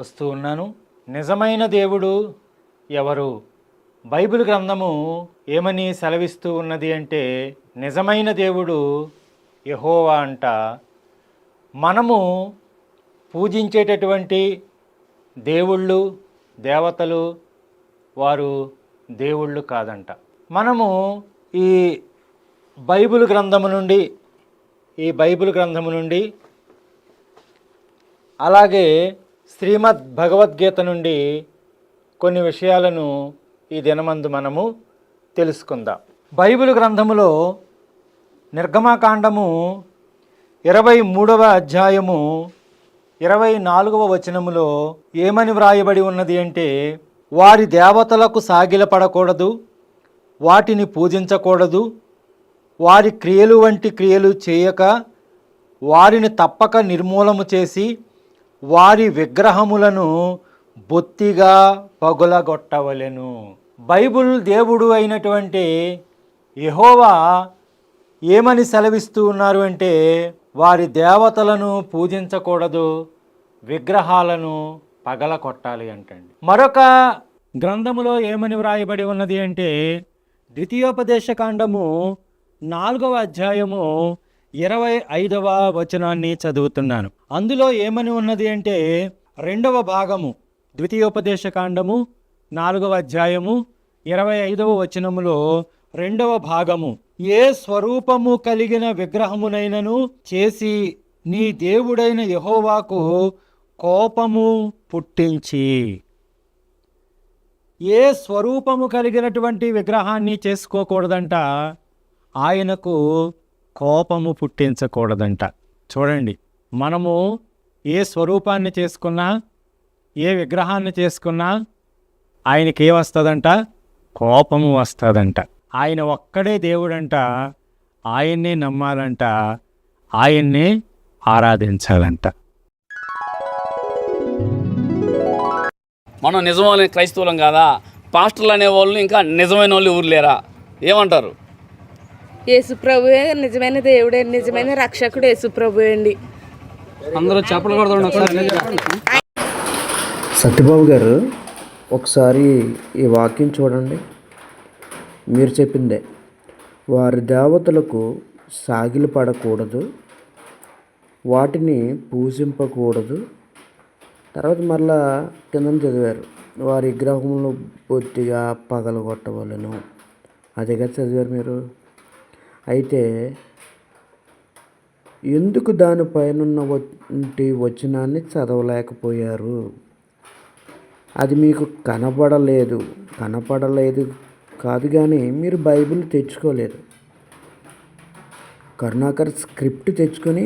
వస్తూ ఉన్నాను. నిజమైన దేవుడు ఎవరు? బైబిల్ గ్రంథము ఏమని సెలవిస్తూ ఉన్నది అంటే నిజమైన దేవుడు యహోవా అంట. మనము పూజించేటటువంటి దేవుళ్ళు దేవతలు వారు దేవుళ్ళు కాదంట. మనము ఈ బైబిల్ గ్రంథము నుండి ఈ బైబిల్ గ్రంథము నుండి అలాగే శ్రీమద్ భగవద్గీత నుండి కొన్ని విషయాలను ఈ దినమందు మనము తెలుసుకుందాం. బైబిల్ గ్రంథములో నిర్గమాకాండము ఇరవై మూడవ అధ్యాయము ఇరవై నాలుగవ వచనములో ఏమని వ్రాయబడి ఉన్నది అంటే వారి దేవతలకు సాగిలపడకూడదు వాటిని పూజించకూడదు వారి క్రియలు వంటి క్రియలు చేయక వారిని తప్పక నిర్మూలము చేసి వారి విగ్రహములను బొత్తిగా పగులగొట్టవలెను. బైబుల్ దేవుడు అయినటువంటి యహోవా ఏమని సెలవిస్తూ ఉన్నారు అంటే వారి దేవతలను పూజించకూడదు విగ్రహాలను పగల కొట్టాలి అంటండి. మరొక గ్రంథములో ఏమని వ్రాయబడి ఉన్నది అంటే ద్వితీయోపదేశకాండము నాలుగవ అధ్యాయము ఇరవై ఐదవ వచనాన్ని చదువుతున్నాను. అందులో ఏమని ఉన్నది అంటే రెండవ భాగము ద్వితీయోపదేశ కాండము నాలుగవ అధ్యాయము ఇరవై ఐదవ వచనములో రెండవ భాగము ఏ స్వరూపము కలిగిన విగ్రహమునైనను చేసి నీ దేవుడైన యహోవాకు కోపము పుట్టించి. ఏ స్వరూపము కలిగినటువంటి విగ్రహాన్ని చేసుకోకూడదంట ఆయనకు కోపము పుట్టించకూడదంట. చూడండి మనము ఏ స్వరూపాన్ని చేసుకున్నా ఏ విగ్రహాన్ని చేసుకున్నా ఆయనకి ఏ వస్తుందంట? కోపము వస్తుందంట. ఆయన ఒక్కడే దేవుడంట ఆయన్నే నమ్మాలంట ఆయన్నే ఆరాధించాలంట. మనం నిజమైన క్రైస్తవులం కాదా? పాస్టర్లు అనేవాళ్ళు ఇంకా నిజమైన వాళ్ళు ఊరు లేరా? ఏమంటారు? యేసుప్రభువే నిజమైన దేవుడే నిజమైన రక్షకుడు యేసుప్రభు అండి. అందరూ ఒకసారి సత్యబాబు గారు ఒకసారి ఈ వాక్యం చూడండి. మీరు చెప్పిందే వారి దేవతలకు సాగిలు పడకూడదు వాటిని పూజింపకూడదు. తర్వాత మళ్ళా కింద చదివారు వారి విగ్రహంలో బొత్తిగా పగలగొట్టవలను. అదేగా చదివారు మీరు? అయితే ఎందుకు దానిపైన వంటి వచనాన్ని చదవలేకపోయారు? అది మీకు కనపడలేదు కనపడలేదు కాదు కానీ మీరు బైబిల్ తెచ్చుకోలేదు. కరుణాకర్ స్క్రిప్ట్ తెచ్చుకొని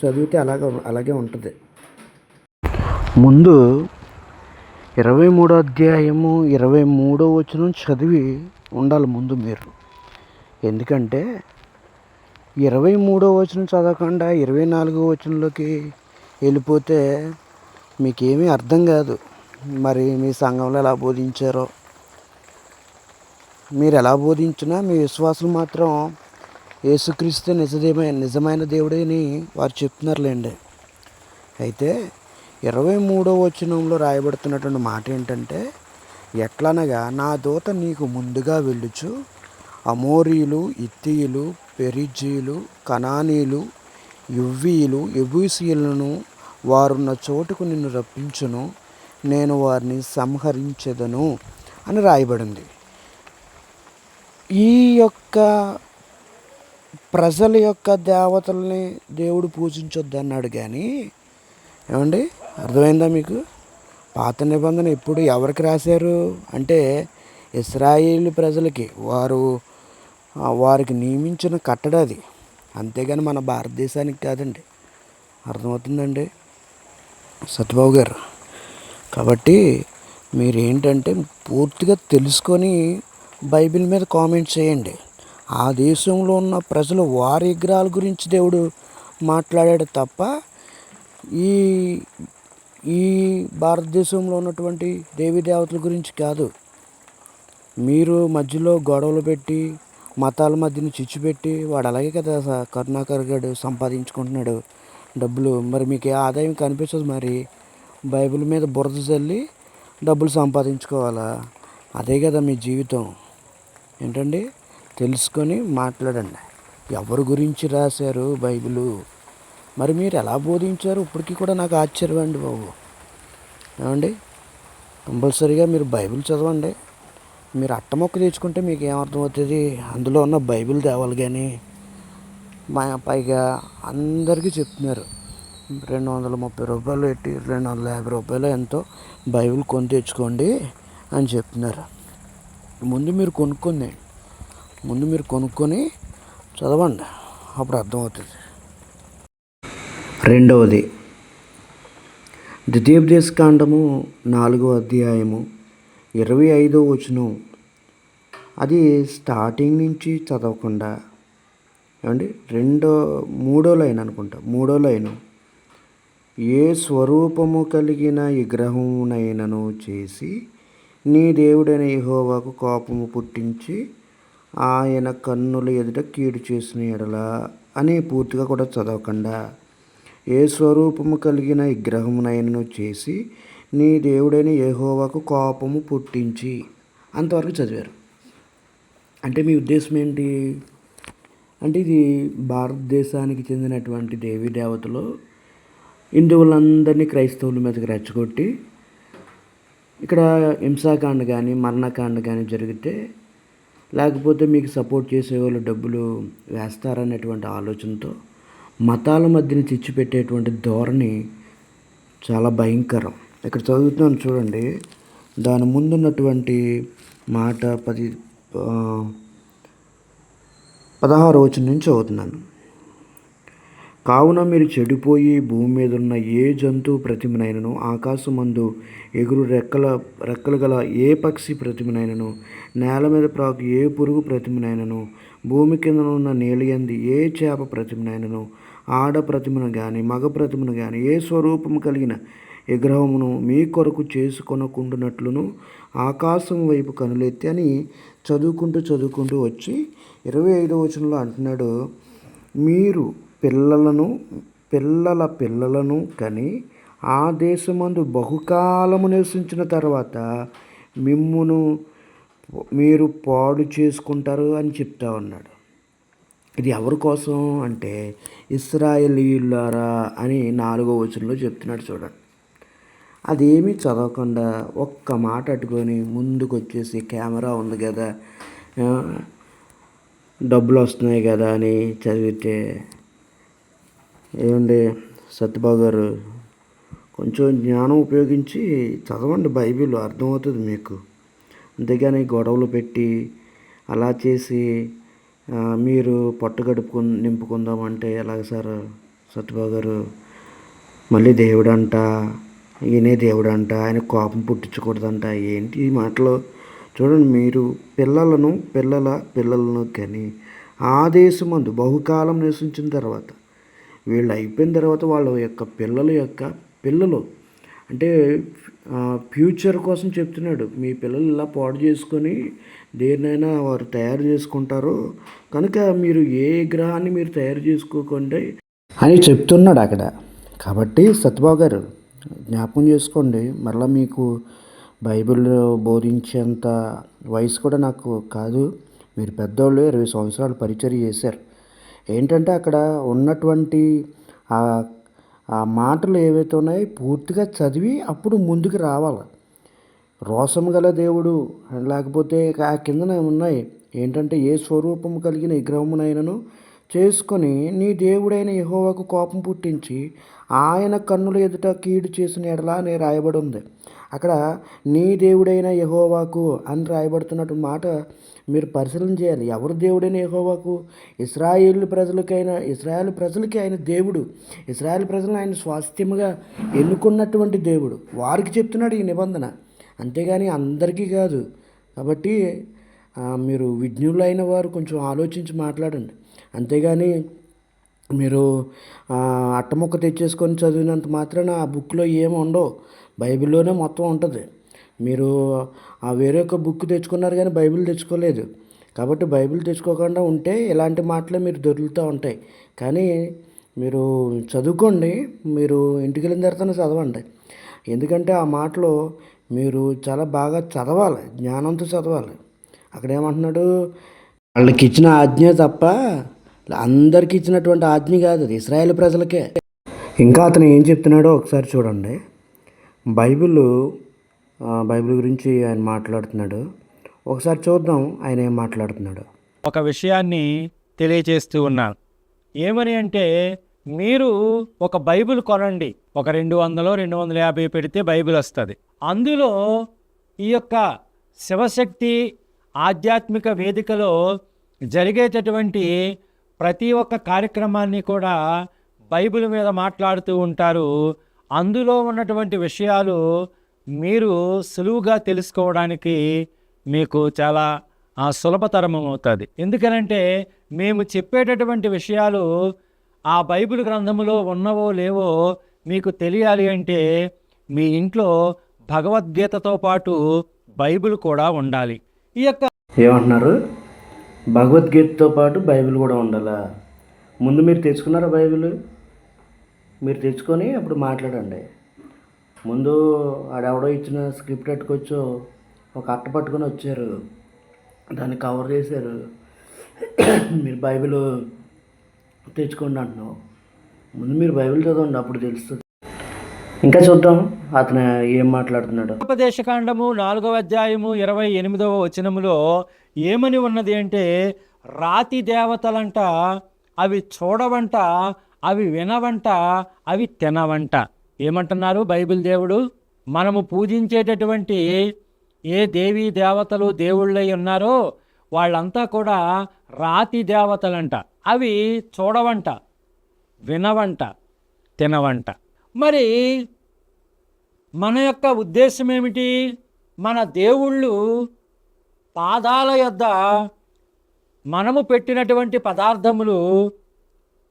చదివితే అలాగ అలాగే ఉంటుంది. ముందు ఇరవై మూడో అధ్యాయము ఇరవై మూడో వచనం చదివి ఉండాలి ముందు మీరు. ఎందుకంటే ఇరవై మూడో వచనం చదవకుండా ఇరవై నాలుగో వచనంలోకి వెళ్ళిపోతే మీకేమీ అర్థం కాదు. మరి మీ సంఘంలో ఎలా బోధించారో? మీరు ఎలా బోధించినా మీ విశ్వాసం మాత్రం యేసుక్రీస్తు నిజదేమైన నిజమైన దేవుడని వారు చెప్తున్నారులేండి. అయితే ఇరవై మూడో వచనంలో రాయబడుతున్నటువంటి మాట ఏంటంటే ఎట్లనగా నా దూత నీకు ముందుగా వెళ్ళుచు అమోరీలు ఇత్తీయులు పెరిజీలు కనానీలు యువ్వీయులు ఎబూసీలను వారున్న చోటుకు నిన్ను రప్పించును నేను వారిని సంహరించెదను అని రాయబడింది. ఈ యొక్క ప్రజల యొక్క దేవతల్ని దేవుడు పూజించొద్దు అన్నాడు కానీ ఏమండి? అర్థమైందా మీకు? పాత నిబంధన ఇప్పుడు ఎవరికి రాశారు? అంటే ఇస్రాయేల్ ప్రజలకి వారు వారికి నియమించిన కట్టడ అది. అంతేగాని మన భారతదేశానికి కాదండి. అర్థమవుతుందండి? సత్యబాబు గారు కాబట్టి మీరు ఏంటంటే పూర్తిగా తెలుసుకొని బైబిల్ మీద కామెంట్ చేయండి. ఆ దేశంలో ఉన్న ప్రజలు వారి విగ్రహాల గురించి దేవుడు మాట్లాడాడు తప్ప ఈ ఈ భారతదేశంలో ఉన్నటువంటి దేవీ దేవతల గురించి కాదు. మీరు మధ్యలో గొడవలు పెట్టి మతాల మధ్యన చిచ్చు పెట్టి వాడు అలాగే కదా కరుణాకర్ గారు సంపాదించుకుంటున్నాడు డబ్బులు. మరి మీకు ఏ ఆదాయం కనిపించదు మరి? బైబిల్ మీద బురద చల్లి డబ్బులు సంపాదించుకోవాలా? అదే కదా మీ జీవితం. ఏంటండి? తెలుసుకొని మాట్లాడండి. ఎవరి గురించి రాశారు బైబిలు? మరి మీరు ఎలా బోధించారు? ఇప్పటికీ కూడా నాకు ఆశ్చర్యం అండి బాబు. ఏమండి? కంపల్సరీగా మీరు బైబిల్ చదవండి. మీరు అట్టమొక్క తెచ్చుకుంటే మీకు ఏమర్థమవుతుంది? అందులో ఉన్న బైబిల్ తేవాలి కానీ మా పైగా అందరికీ చెప్తున్నారు. రెండు వందల ముప్పై రూపాయలు పెట్టి రెండు వందల యాభై రూపాయలు ఎంతో బైబిల్ కొని తెచ్చుకోండి అని చెప్తున్నారు. ముందు మీరు కొనుక్కుంది ముందు మీరు కొనుక్కొని చదవండి. అప్పుడు అర్థమవుతుంది. రెండవది ద్వితీయోపదేశ కాండము నాలుగో అధ్యాయము ఇరవై ఐదో వచనం. అది స్టార్టింగ్ నుంచి చదవకుండా ఏమండి? రెండో మూడో లైన్ అనుకుంటా మూడో లైను. ఏ స్వరూపము కలిగిన విగ్రహమునైనను చేసి నీ దేవుడైన యహోవాకు కోపము పుట్టించి ఆయన కన్నుల ఎదుట కీడు చేసిన ఎడల అని పూర్తిగా కూడా చదవకుండా ఏ స్వరూపము కలిగిన విగ్రహమునైనను చేసి నీ దేవుడైన యెహోవాకు కోపము పుట్టించి. అంతవరకు చదివారు. అంటే మీ ఉద్దేశం ఏంటి? అంటే ఇది భారతదేశానికి చెందినటువంటి దేవీ దేవతలు హిందువులందరినీ క్రైస్తవుల మీదకి రెచ్చగొట్టి ఇక్కడ హింసాకాండ కానీ మరణకాండ కానీ జరిగితే లేకపోతే మీకు సపోర్ట్ చేసే వాళ్ళు డబ్బులు వేస్తారనేటువంటి ఆలోచనతో మతాల మధ్యన తెచ్చిపెట్టేటువంటి ధోరణి చాలా భయంకరం. ఇక్కడ చదువుతున్నాను చూడండి. దాని ముందున్నటువంటి మాట పది పదహారు వచ్చిన నుంచి చదువుతున్నాను. కావున మీరు చెడిపోయి భూమి మీద ఉన్న ఏ జంతువు ప్రతిమనైనను ఆకాశమందు ఎగురు రెక్కల రెక్కలు గల ఏ పక్షి ప్రతిమనైనను నేల మీద ప్రాకు ఏ పురుగు ప్రతిమనైనను భూమి కింద ఉన్న నీలయంది ఏ చేప ప్రతిమనైనను ఆడ ప్రతిమను కానీ మగ ప్రతిమను కానీ ఏ స్వరూపము కలిగిన విగ్రహమును మీ కొరకు చేసుకొనకుండునట్లును ఆకాశం వైపు కనులెత్తి అని చదువుకుంటూ చదువుకుంటూ వచ్చి ఇరవై ఐదో వచనంలో అంటున్నాడు మీరు పిల్లలను పిల్లల పిల్లలను కని ఆ దేశమందు బహుకాలము నివసించిన తర్వాత మిమ్మును మీరు పాడు చేసుకుంటారు అని చెప్తా ఉన్నాడు. ఇది ఎవరి కోసం అంటే ఇస్రాయేలీయులారా అని నాలుగో వచనంలో చెప్తున్నాడు చూడండి. అదేమీ చదవకుండా ఒక్క మాట అట్టుకొని ముందుకు వచ్చేసి కెమెరా ఉంది కదా డబ్బులు వస్తున్నాయి కదా అని చదివితే ఏమండి సత్యబాబు గారు కొంచెం జ్ఞానం ఉపయోగించి చదవండి బైబిల్ అర్థమవుతుంది మీకు. అంతేగాని గొడవలు పెట్టి అలా చేసి మీరు పట్టు గడుపుకు నింపుకుందామంటే ఎలాగ సార్ సత్యబాబు గారు? మళ్ళీ దేవుడంట. ఈయనే అంట ఆయన కోపం పుట్టించకూడదంట ఏంటి ఈ మాటలు? చూడండి మీరు పిల్లలను పిల్లల పిల్లలను కానీ ఆ దేశమందు బహుకాలం నివసించిన తర్వాత వీళ్ళు అయిపోయిన తర్వాత వాళ్ళ యొక్క పిల్లల యొక్క పిల్లలు అంటే ఫ్యూచర్ కోసం చెప్తున్నాడు. మీ పిల్లలు ఇలా పాడు చేసుకొని దేన్నైనా వారు తయారు చేసుకుంటారు. కనుక మీరు ఏ గ్రహాన్ని మీరు తయారు చేసుకోకండి అని చెప్తున్నాడు అక్కడ. కాబట్టి సత్యబాబు గారు జ్ఞాపకం చేసుకోండి. మరలా మీకు బైబిల్ బోధించేంత వయసు కూడా నాకు కాదు. మీరు పెద్దోళ్ళు ఇరవై సంవత్సరాలు పరిచయం చేశారు. ఏంటంటే అక్కడ ఉన్నటువంటి ఆ ఆ మాటలు ఏవైతే ఉన్నాయో పూర్తిగా చదివి అప్పుడు ముందుకు రావాలి. రోషం గల దేవుడు లేకపోతే ఆ కిందన ఉన్నాయి. ఏంటంటే ఏ స్వరూపం కలిగిన విగ్రహమునైనను చేసుకొని నీ దేవుడైన యెహోవాకు కోపం పుట్టించి ఆయన కన్నుల ఎదుట కీడు చేసిన ఎడలా అని రాయబడి ఉంది అక్కడ నీ దేవుడైన యహోవాకు అని రాయబడుతున్నట్టు మాట మీరు పరిశీలన చేయాలి. ఎవరు దేవుడైన యహోవాకు? ఇస్రాయేల్ ప్రజలకైనా ఇస్రాయేల్ ప్రజలకి ఆయన దేవుడు. ఇస్రాయేల్ ప్రజలను ఆయన స్వాస్థ్యముగా ఎన్నుకున్నటువంటి దేవుడు. వారికి చెప్తున్నాడు ఈ నిబంధన. అంతేగాని అందరికీ కాదు. కాబట్టి మీరు విజ్ఞులైన వారు కొంచెం ఆలోచించి మాట్లాడండి. అంతేగాని మీరు అట్టముక్క తెచ్చేసుకొని చదివినంత మాత్రాన ఆ బుక్లో ఏమి ఉండవు. బైబిల్లోనే మొత్తం ఉంటుంది. మీరు ఆ వేరే ఒక బుక్ తెచ్చుకున్నారు కానీ బైబిల్ తెచ్చుకోలేదు. కాబట్టి బైబిల్ తెచ్చుకోకుండా ఉంటే ఇలాంటి మాటలే మీరు దొరుకుతూ ఉంటాయి. కానీ మీరు చదువుకోండి. మీరు ఇంటికి వెళ్ళిన తర్వాత చదవండి. ఎందుకంటే ఆ మాటలో మీరు చాలా బాగా చదవాలి. జ్ఞానంతో చదవాలి. అక్కడ ఏమంటున్నాడు? వాళ్ళకి ఇచ్చిన ఆజ్ఞ తప్ప అందరికి ఇచ్చినటువంటి ఆజ్ఞ కాదు అది ఇస్రాయేల్ ప్రజలకే. ఇంకా అతను ఏం చెప్తున్నాడో ఒకసారి చూడండి. బైబిల్ ఆ, బైబిల్ గురించి ఆయన మాట్లాడుతున్నాడు. ఒకసారి చూద్దాం ఆయన ఏం మాట్లాడుతున్నాడు. ఒక విషయాన్ని తెలియజేస్తూ ఉన్నాను. ఏమని అంటే మీరు ఒక బైబిల్ కొనండి. ఒక రెండు వందలు రెండు వందల యాభై పెడితే బైబిల్ వస్తుంది. అందులో ఈ యొక్క శివశక్తి ఆధ్యాత్మిక వేదికలో జరిగేటటువంటి ప్రతి ఒక్క కార్యక్రమాన్ని కూడా బైబిల్ మీద మాట్లాడుతూ ఉంటారు. అందులో ఉన్నటువంటి విషయాలు మీరు సులువుగా తెలుసుకోవడానికి మీకు చాలా సులభతరం అవుతుంది. ఎందుకనంటే మేము చెప్పేటటువంటి విషయాలు ఆ బైబిల్ గ్రంథంలో ఉన్నవో లేవో మీకు తెలియాలి అంటే మీ ఇంట్లో భగవద్గీతతో పాటు బైబిల్ కూడా ఉండాలి. ఈ యొక్క ఏమంటున్నారు? భగవద్గీతతో పాటు బైబిల్ కూడా ఉండాలా? ముందు మీరు తెచ్చుకున్నారా బైబిల్? మీరు తెచ్చుకొని అప్పుడు మాట్లాడండి. ముందు ఆడెవడో ఇచ్చిన స్క్రిప్ట్ పట్టుకొచ్చో ఒక అట్ట పట్టుకొని వచ్చారు. దాన్ని కవర్ చేశారు. మీరు బైబిల్ తెచ్చుకోండి అంటున్నావు. ముందు మీరు బైబిల్ చదవండి అప్పుడు తెలుస్తుంది. ఇంకా చూద్దాం అతను ఏం మాట్లాడుతున్నాడు. ఉపదేశకాండము నాలుగవ అధ్యాయము ఇరవై ఎనిమిదవ వచనములో ఏమని ఉన్నది అంటే రాతి దేవతలంట అవి చూడవంట అవి వినవంట అవి తినవంట. ఏమంటున్నారు బైబిల్ దేవుడు? మనము పూజించేటటువంటి ఏ దేవీ దేవతలు దేవుళ్ళై ఉన్నారో వాళ్ళంతా కూడా రాతి దేవతలంట. అవి చూడవంట వినవంట తినవంట. మరి మన యొక్క ఉద్దేశం ఏమిటి? మన దేవుళ్ళు పాదాల యొద్ద మనము పెట్టినటువంటి పదార్థములు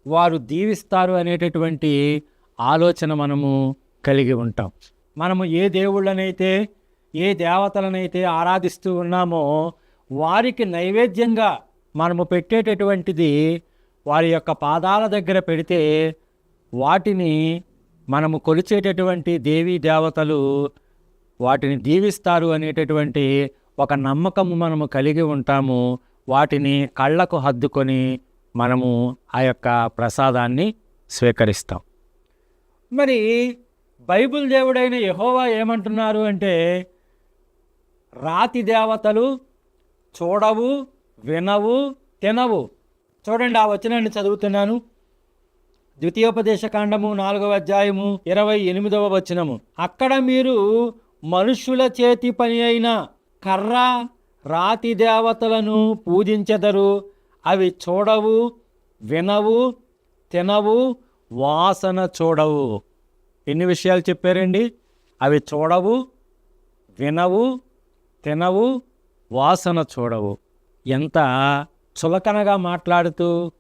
వారు దీవిస్తారు అనేటటువంటి ఆలోచన మనము కలిగి ఉంటాం. మనము ఏ దేవుళ్ళనైతే ఏ దేవతలనైతే ఆరాధిస్తూ ఉన్నామో వారికి నైవేద్యంగా మనము పెట్టేటటువంటిది వారి యొక్క పాదాల దగ్గర పెడితే వాటిని మనము కొలిచేటటువంటి దేవీ దేవతలు వాటిని దీవిస్తారు అనేటటువంటి ఒక నమ్మకము మనము కలిగి ఉంటాము వాటిని కళ్ళకు హద్దుకొని మనము ఆ యొక్క ప్రసాదాన్ని స్వీకరిస్తాం. మరి బైబిల్ దేవుడైన యహోవా ఏమంటున్నారు అంటే రాతి దేవతలు చూడవు వినవు తినవు. చూడండి ఆ వచనాన్ని చదువుతున్నాను. ద్వితీయోపదేశకాండము నాలుగవ అధ్యాయము ఇరవై ఎనిమిదవ వచనము. అక్కడ మీరు మనుష్యుల చేతి పని అయిన కర్ర రాతి దేవతలను పూజించెదరు. అవి చూడవు వినవు తినవు వాసన చూడవు. ఎన్ని విషయాలు చెప్పారండి? అవి చూడవు వినవు తినవు వాసన చూడవు. ఎంత చులకనగా మాట్లాడుతూ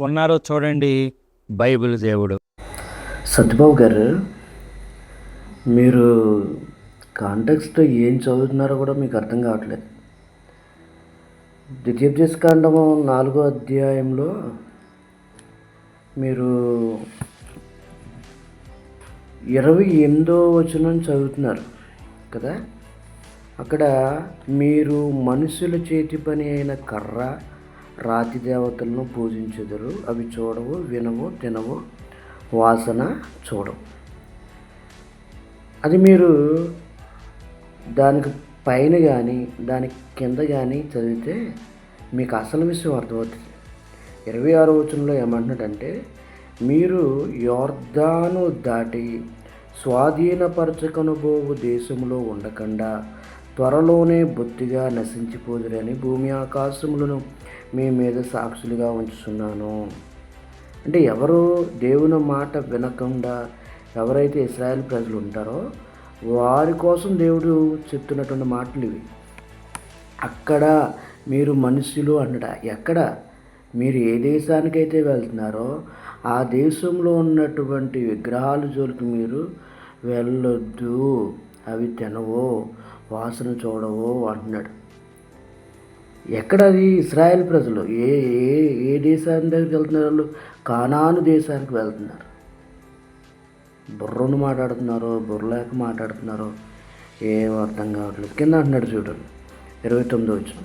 ఉన్నారో చూడండి బైబిల్ దేవుడు. సత్యబాబు గారు మీరు కాంటెక్స్ట్లో ఏం చదువుతున్నారో కూడా మీకు అర్థం కావట్లేదు. ద్వితీయోపదేశకాండము నాలుగో అధ్యాయంలో మీరు ఇరవై ఎనిమిదో వచనం చదువుతున్నారు కదా? అక్కడ మీరు మనుషుల చేతి పని అయిన కర్ర రాతి దేవతలను పూజించెదరు. అవి చూడవు వినవు తినవు వాసన చూడవు. అది మీరు దానికి పైన కానీ దాని కింద కానీ చదివితే మీకు అసలు విషయం అర్థమవుతుంది. ఇరవై ఆరో వచనంలో ఏమంటున్నాడంటే మీరు యోర్ధాను దాటి స్వాధీనపరచకనుబోవు దేశంలో ఉండకుండా త్వరలోనే బొత్తిగా నశించిపోదురని భూమి ఆకాశములను మీ మీద సాక్షులుగా ఉంచుతున్నాను అంటే ఎవరు దేవుని మాట వినకుండా ఎవరైతే ఇస్రాయల్ ప్రజలు ఉంటారో వారి కోసం దేవుడు చెప్తున్నటువంటి మాటలు ఇవి. అక్కడ మీరు మనుషులు అన్నట ఎక్కడ మీరు ఏ దేశానికైతే వెళ్తున్నారో ఆ దేశంలో ఉన్నటువంటి విగ్రహాల జోలికి మీరు వెళ్ళొద్దు. అవి తినవో వాసన చూడవో అంటున్నాడు. ఎక్కడ అది? ఇస్రాయేల్ ప్రజలు ఏ ఏ ఏ దేశానికి దగ్గరికి వెళ్తున్నారు వాళ్ళు? కానాను దేశానికి వెళ్తున్నారు. బుర్రను మాట్లాడుతున్నారో బుర్రలేక మాట్లాడుతున్నారో ఏం అర్థం కావట్లేదు. కింద అంటున్నాడు చూడండి ఇరవై తొమ్మిదో వచ్చిన.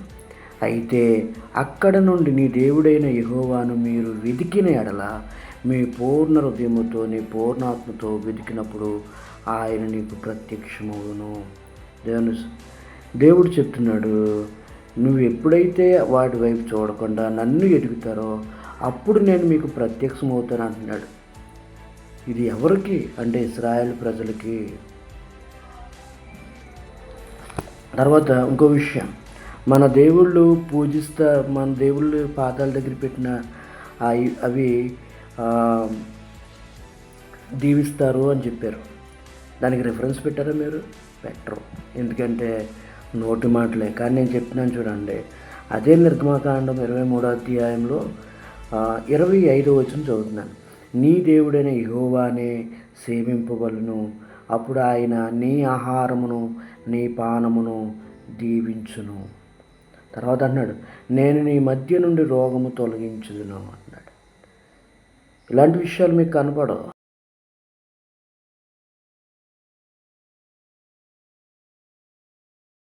అయితే అక్కడ నుండి నీ దేవుడైన యహోవాను మీరు వెతికిన ఎడల మీ పూర్ణ హృదయముతో నీ పూర్ణాత్మతో వెతికినప్పుడు ఆయన నీకు ప్రత్యక్షమవును దేవుని దేవుడు చెప్తున్నాడు నువ్వు ఎప్పుడైతే వాటి వైపు చూడకుండా నన్ను ఎదుగుతారో అప్పుడు నేను మీకు ప్రత్యక్షమవుతాను అంటున్నాడు. ఇది ఎవరికి అంటే ఇస్రాయల్ ప్రజలకి? తర్వాత ఇంకో విషయం. మన దేవుళ్ళు పూజిస్తా మన దేవుళ్ళు పాదాల దగ్గర పెట్టిన అవి దీవిస్తారు అని చెప్పారు. దానికి రిఫరెన్స్ పెట్టారా మీరు? పెట్టరు. ఎందుకంటే నోటి మాటలే. కానీ నేను చెప్తున్నాను చూడండి. అదే నిర్గమాకాండం ఇరవై మూడో అధ్యాయంలో ఇరవై ఐదో వచ్చిన చదువుతున్నాను. నీ దేవుడైన యహోవానే సేవింపవలను అప్పుడు ఆయన నీ ఆహారమును నీ పానమును దీవించును. తర్వాత అన్నాడు నేను నీ మధ్య నుండి రోగము తొలగించుదును అన్నాడు. ఇలాంటి విషయాలు మీకు కనపడవు.